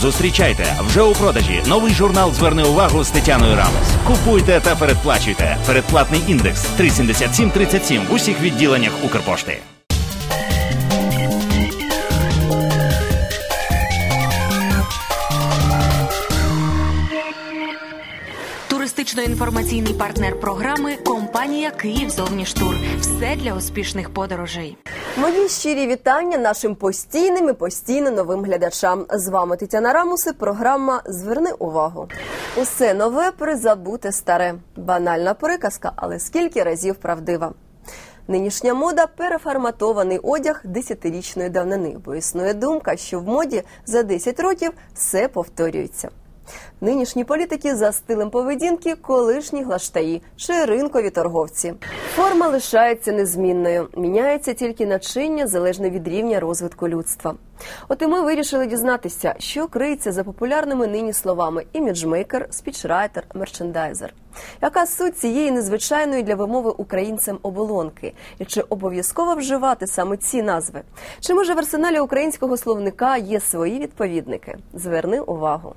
Зустрічайте вже у продажі новий журнал Зверни увагу з Тетяною Рамес. Купуйте та передплачуйте. Передплатний індекс 37737 в усіх відділеннях Укрпошти. Туристично-інформаційний партнер програми компанія Київ Зовніштур. Все для успішних подорожей. Мої щирі вітання нашим постійним і постійно новим глядачам. З вами Тетяна Рамуси. Програма Зверни увагу. Усе нове призабуте старе. Банальна приказка, але скільки разів правдива. Нинішня мода переформатований одяг десятирічної давнини, бо існує думка, що в моді за 10 років все повторюється. Нинішні політики за стилем поведінки колишні глаштаї чи ринкові торговці. Форма лишається незмінною, міняється тільки начиння залежно від рівня розвитку людства. От і ми вирішили дізнатися, що криється за популярними нині словами іміджмейкер, спічрайтер, мерчендайзер. Яка суть цієї незвичайної для вимови українцям оболонки? І чи обов'язково вживати саме ці назви? Чи може в арсеналі українського словника є свої відповідники? Зверни увагу.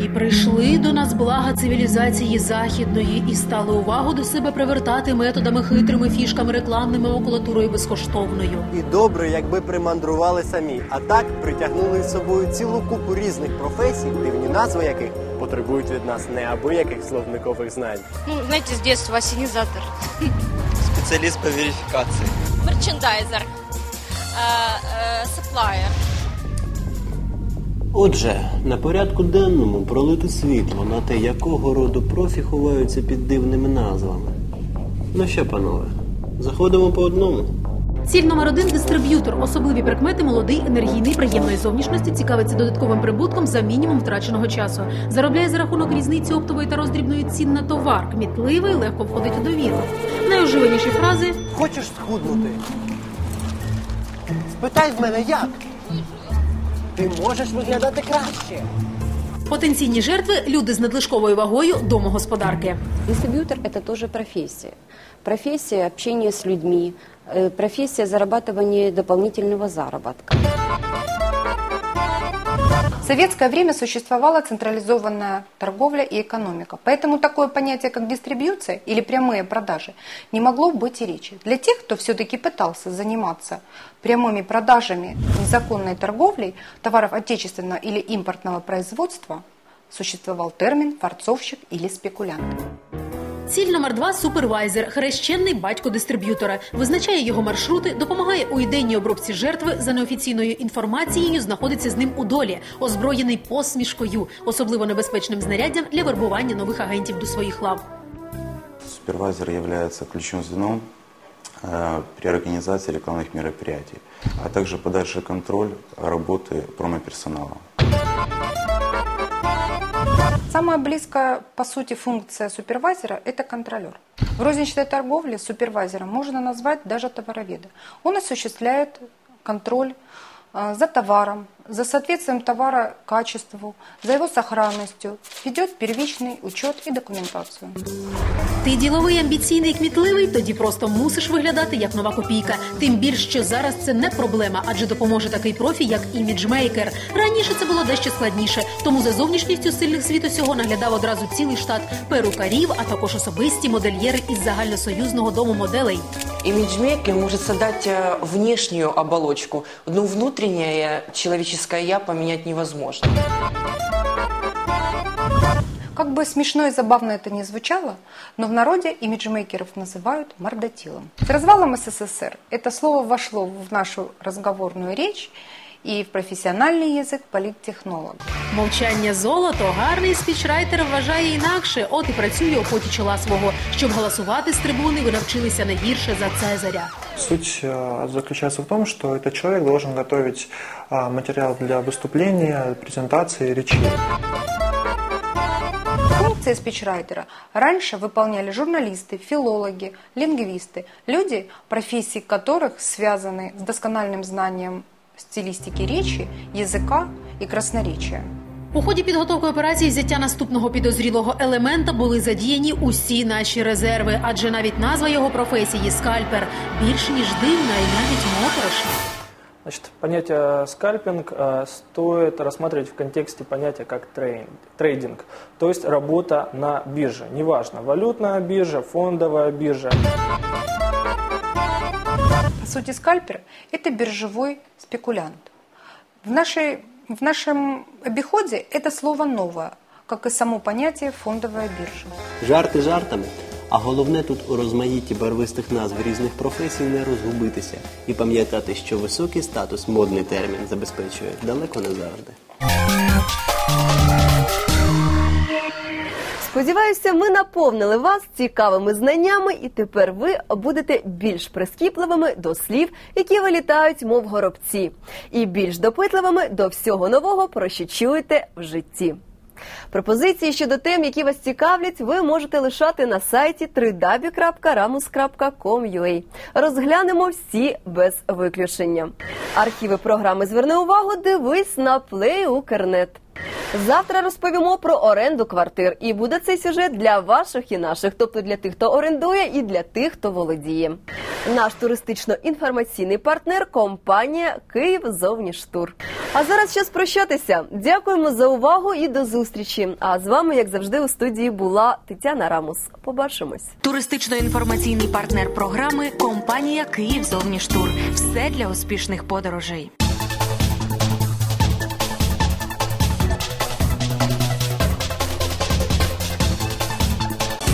І прийшли до нас блага цивілізації західної і стали увагу до себе привертати методами хитрими фішками, рекламними макулатурою безкоштовною. І добре, якби примандрували самі, а так притягнули з собою цілу купу різних професій, дивні назви яких потребують від нас неабияких словникових знань. Ну, знаете, с детства ассенизатор, специалист по верификации. мерчендайзер, саплайер. Отже, на порядку денному пролити світло на те, якого роду профі ховаються під дивними назвами. Ну що, панове, заходимо по одному. Ціль номер один дистриб'ютор. Особливі прикмети молодий, енергійний, приємної зовнішності, цікавиться додатковим прибутком за мінімум втраченого часу. Заробляє за рахунок різниці оптової та роздрібної цін на товар. Кмітливий, легко входить у довіру. Найоживаніші фрази Хочеш схуднути? Спитай в мене як? Ти можеш виглядати краще. потенційні жертви люди з надлишковою вагою домогосподарки. Дистрибьютор – это тоже профессия. Профессия общения с людьми, э, профессия зарабатывания дополнительного заработка. В советское время существовала централизованная торговля и экономика. Поэтому такое понятие, как дистрибьюция или прямые продажи, не могло быть и речи. Для тех, кто все-таки пытался заниматься прямыми продажами, незаконной торговлей товаров отечественного или импортного производства, существовал термин «форцовщик» или «спекулянт». Ціль номер два супервайзер, хрещенний батько дистриб'ютора, визначає його маршрути, допомагає у ідейній обробці жертви за неофіційною інформацією, знаходиться з ним у долі, озброєний посмішкою, особливо небезпечним знаряддям для вербування нових агентів до своїх лав. Супервайзер является ключевым звеном э, при организации рекламных мероприятий, а также подальше контроль работы промоперсонала. Самая близкая, по сути, функция супервайзера – это контролер. В розничной торговле супервайзером можно назвать даже товароведа. Он осуществляет контроль э, за товаром, за соответствием товара качеству, за его сохранностью, ведет первичный учет и документацию. Ти діловий, амбіційний, кмітливий, тоді просто мусиш виглядати як нова копійка. Тим більш, що зараз це не проблема, адже допоможе такий профі, як іміджмейкер. Раніше це було дещо складніше, тому за зовнішністю сильних світу сього наглядав одразу цілий штат перукарів, а також особисті модельєри із загальносоюзного дому моделей. Имиджмейкер может создать э, внешнюю оболочку, но внутреннее человеческое «я» поменять невозможно. Как бы смешно и забавно это ни звучало, но в народе имиджмейкеров называют мордотилом. С развалом СССР это слово вошло в нашу разговорную речь и в профессиональный язык политтехнолога. Мовчання золото, гарний спічрайтер вважає інакше. От і працює у поті чола свого. Щоб голосувати з трибуни, ви навчилися не гірше за Цезаря. Суть э, заключается в том, что этот человек должен готовить а, материал для выступления, презентации, речей. Функции спичрайтера раньше выполняли журналисты, филологи, лингвисты, люди, профессии которых связаны с доскональным знанием стилистики речи, языка и красноречия. У ході підготовки операції взяття наступного підозрілого елемента були задіяні усі наші резерви, адже навіть назва його професії скальпер більш ніж дивна і навіть моторошна. Значит, понятие скальпинг э, стоит рассматривать в контексте понятия как трейн- трейдинг, то есть работа на бирже. Неважно, валютная биржа, фондовая биржа. По сути, скальпер – это биржевой спекулянт. В, нашей, в нашем обиходе это слово новое, как и само понятие фондовая биржа. Жарти жартами. А головне тут у розмаїтті барвистих назв різних професій не розгубитися і пам'ятати, що високий статус, модний термін, забезпечує далеко не завжди. Сподіваюся, ми наповнили вас цікавими знаннями, і тепер ви будете більш прискіпливими до слів, які вилітають, мов горобці, і більш допитливими до всього нового, про що чуєте в житті. Пропозиції щодо тем, які вас цікавлять, ви можете лишати на сайті www.ramus.com.ua. Розглянемо всі без виключення. Архіви програми Зверни увагу. Дивись на Play Укрнет. Завтра розповімо про оренду квартир, і буде цей сюжет для ваших і наших, тобто для тих, хто орендує, і для тих, хто володіє. Наш туристично-інформаційний партнер компанія Київ Зовніштур. А зараз час прощатися. Дякуємо за увагу і до зустрічі. А з вами, як завжди, у студії була Тетяна Рамус. Побачимось. Туристично-інформаційний партнер програми компанія Київ Зовніштур. Все для успішних подорожей.